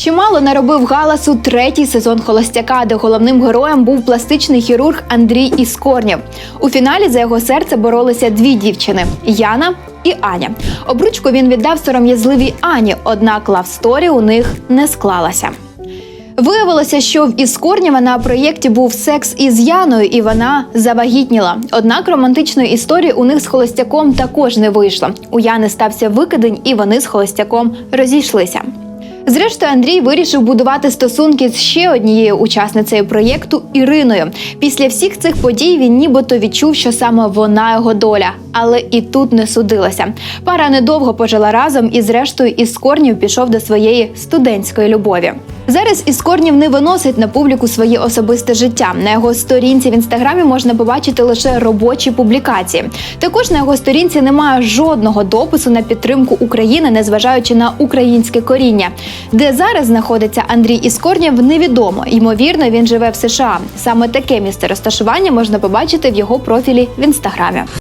Чимало наробив галасу третій сезон Холостяка, де головним героєм був пластичний хірург Андрій Іскорнєв. У фіналі за його серце боролися дві дівчини Яна і Аня. Обручку він віддав сором'язливій Ані, однак лавсторі у них не склалася. Виявилося, що в Іскорнєва на проєкті був секс із Яною, і вона завагітніла. Однак романтичної історії у них з холостяком також не вийшло. У Яни стався викидень, і вони з холостяком розійшлися. Зрештою, Андрій вирішив будувати стосунки з ще однією учасницею проєкту Іриною. Після всіх цих подій він нібито відчув, що саме вона його доля, але і тут не судилася. Пара недовго пожила разом і, зрештою, із Корнів пішов до своєї студентської любові. Зараз Іскорнів не виносить на публіку своє особисте життя. На його сторінці в інстаграмі можна побачити лише робочі публікації. Також на його сторінці немає жодного допису на підтримку України, незважаючи на українське коріння. Де зараз знаходиться Андрій Іскорнєв, невідомо. Ймовірно, він живе в США. Саме таке місце розташування можна побачити в його профілі в інстаграмі.